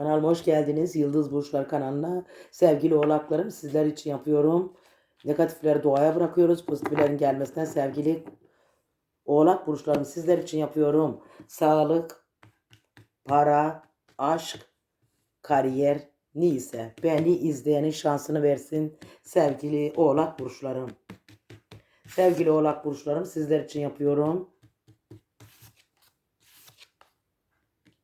Kanalıma hoş geldiniz. Yıldız Burçlar kanalına. Sevgili oğlaklarım sizler için yapıyorum. Negatifleri doğaya bırakıyoruz. Pozitiflerin gelmesinden sevgili oğlak burçlarım sizler için yapıyorum. Sağlık, para, aşk, kariyer neyse beni izleyenin şansını versin sevgili oğlak burçlarım. Sevgili oğlak burçlarım sizler için yapıyorum.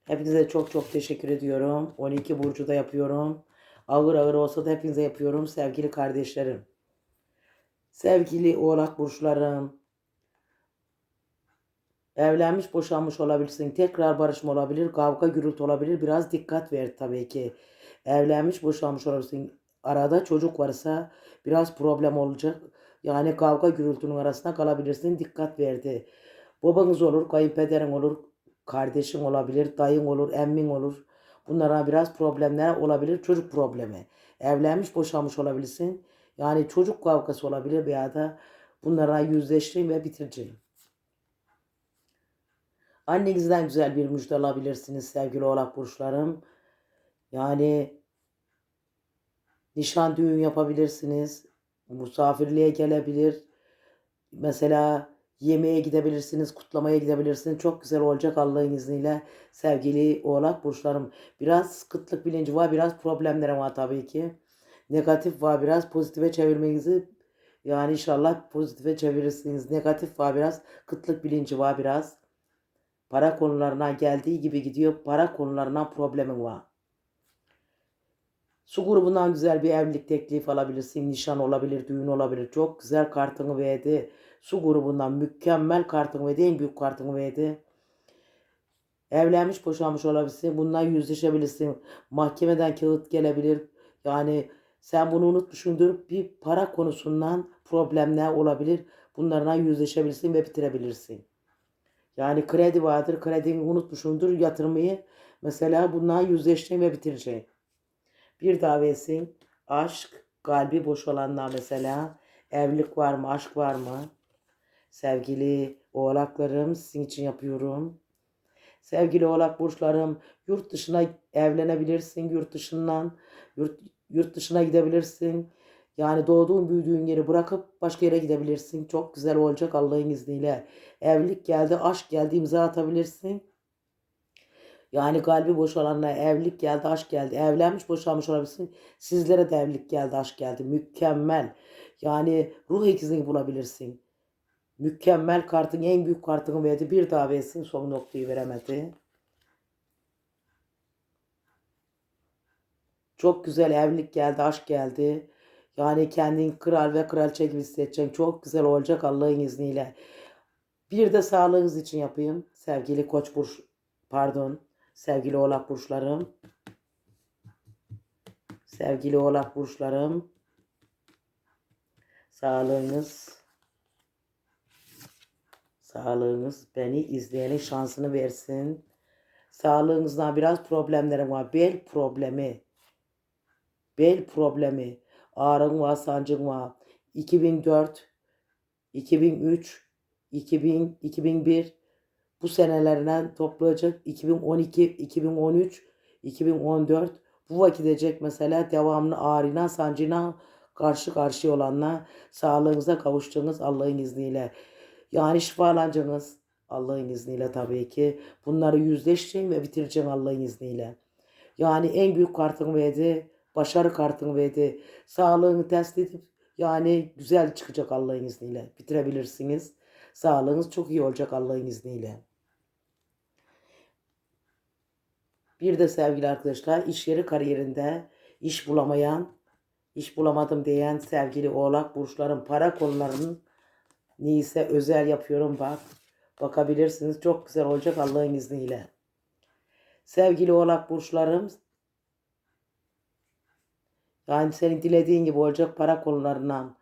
Hepinize çok çok teşekkür ediyorum. 12 burcu da yapıyorum. Ağır ağır olsa da hepinize yapıyorum sevgili kardeşlerim. Sevgili oğlak burçlarım. Evlenmiş boşanmış olabilirsin. Tekrar barışma olabilir. Kavga gürültü olabilir. Biraz dikkat ver tabii ki. Evlenmiş boşanmış olabilirsin. Arada çocuk varsa biraz problem olacak. Yani kavga gürültünün arasında kalabilirsin. Dikkat verdi. Babanız olur, kayınpederin olur, kardeşin olabilir, dayın olur, emmin olur. Bunlara biraz problemler olabilir. Çocuk problemi. Evlenmiş boşanmış olabilirsin. Yani çocuk kavgası olabilir veya da bunlara yüzleştireyim ve bitireceğim. Annenizden güzel bir müjde alabilirsiniz sevgili oğlak burçlarım. Yani nişan düğün yapabilirsiniz. Misafirliğe gelebilir. Mesela yemeğe gidebilirsiniz, kutlamaya gidebilirsiniz. Çok güzel olacak Allah'ın izniyle sevgili oğlak burçlarım. Biraz kıtlık bilinci var, biraz problemlerim var tabii ki. Negatif var biraz pozitife çevirmenizi yani inşallah pozitife çevirirsiniz. Negatif var biraz, kıtlık bilinci var biraz. Para konularına geldiği gibi gidiyor. Para konularına problemin var. Su grubundan güzel bir evlilik teklifi alabilirsin. Nişan olabilir, düğün olabilir. Çok güzel kartını verdi. Su grubundan mükemmel kartını verdi. En büyük kartını verdi. Evlenmiş, boşanmış olabilirsin. Bundan yüzleşebilirsin. Mahkemeden kağıt gelebilir. Yani sen bunu unutmuşsundur. Bir para konusundan problemler olabilir. Bunlarla yüzleşebilirsin ve bitirebilirsin. Yani kredi vardır. Kredini unutmuşsundur. Yatırmayı mesela bundan yüzleşeceksin ve bitireceksin. Bir davetsin. Aşk, kalbi boş olanlar mesela. Evlilik var mı, aşk var mı? Sevgili oğlaklarım sizin için yapıyorum. Sevgili oğlak burçlarım yurt dışına evlenebilirsin yurt dışından. Yurt, yurt dışına gidebilirsin. Yani doğduğun büyüdüğün yeri bırakıp başka yere gidebilirsin. Çok güzel olacak Allah'ın izniyle. Evlilik geldi, aşk geldi imza atabilirsin. Yani kalbi boşalanlara evlilik geldi, aşk geldi. Evlenmiş, boşanmış olabilirsin. Sizlere de evlilik geldi, aşk geldi. Mükemmel. Yani ruh ikizini bulabilirsin. Mükemmel kartın en büyük kartını verdi. Bir daha versin son noktayı veremedi. Çok güzel evlilik geldi, aşk geldi. Yani kendin kral ve kraliçe gibi hissedeceksin. Çok güzel olacak Allah'ın izniyle. Bir de sağlığınız için yapayım. Sevgili koç burç, pardon. Sevgili oğlak burçlarım. Sevgili oğlak burçlarım. Sağlığınız Sağlığınız beni izleyenin şansını versin. Sağlığınızda biraz problemlerim var. Bel problemi. Bel problemi. Ağrın var, sancın var. 2004, 2003, 2000, 2001 bu senelerinden toplayacak 2012, 2013, 2014 bu vakit mesela devamlı ağrına, sancına karşı karşıya olanla sağlığınıza kavuştuğunuz Allah'ın izniyle. Yani şifalanacaksınız Allah'ın izniyle tabii ki. Bunları yüzleşeceksin ve bitireceksin Allah'ın izniyle. Yani en büyük kartını verdi. Başarı kartını verdi. Sağlığını test edip yani güzel çıkacak Allah'ın izniyle. Bitirebilirsiniz. Sağlığınız çok iyi olacak Allah'ın izniyle. Bir de sevgili arkadaşlar iş yeri kariyerinde iş bulamayan, iş bulamadım diyen sevgili oğlak burçların para konularının neyse özel yapıyorum bak. Bakabilirsiniz. Çok güzel olacak Allah'ın izniyle. Sevgili oğlak burçlarım yani senin dilediğin gibi olacak para konularından.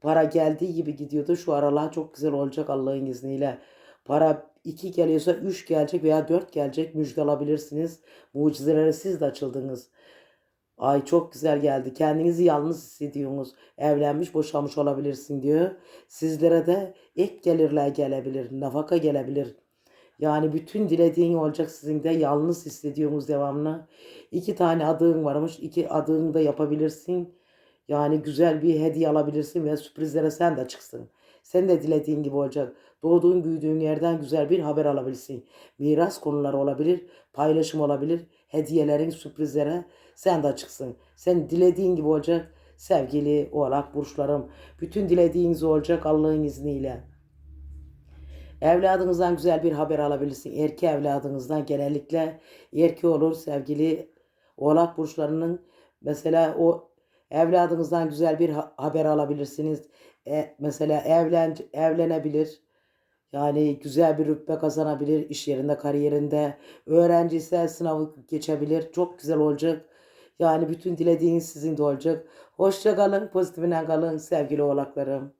Para geldiği gibi gidiyordu. Şu aralar çok güzel olacak Allah'ın izniyle. Para 2 geliyorsa 3 gelecek veya 4 gelecek müjde alabilirsiniz. Mucizelere siz de açıldınız. Ay çok güzel geldi. Kendinizi yalnız hissediyorsunuz. Evlenmiş, boşanmış olabilirsin diyor. Sizlere de ek gelirler gelebilir. Nafaka gelebilir. Yani bütün dilediğin olacak sizin de yalnız hissediyorsunuz devamlı. İki tane adığın varmış. iki adığını da yapabilirsin. Yani güzel bir hediye alabilirsin ve sürprizlere sen de çıksın. Sen de dilediğin gibi olacak. Doğduğun büyüdüğün yerden güzel bir haber alabilirsin. Miras konuları olabilir, paylaşım olabilir, hediyelerin sürprizlere sen de çıksın. Sen dilediğin gibi olacak sevgili oğlak burçlarım. Bütün dilediğiniz olacak Allah'ın izniyle. Evladınızdan güzel bir haber alabilirsin. Erkek evladınızdan genellikle erkek olur sevgili oğlak burçlarının. Mesela o evladınızdan güzel bir ha- haber alabilirsiniz. E, mesela evlen evlenebilir. Yani güzel bir rütbe kazanabilir iş yerinde, kariyerinde. Öğrenci ise sınavı geçebilir. Çok güzel olacak. Yani bütün dilediğiniz sizin de olacak. Hoşça kalın, pozitifine kalın sevgili oğlaklarım.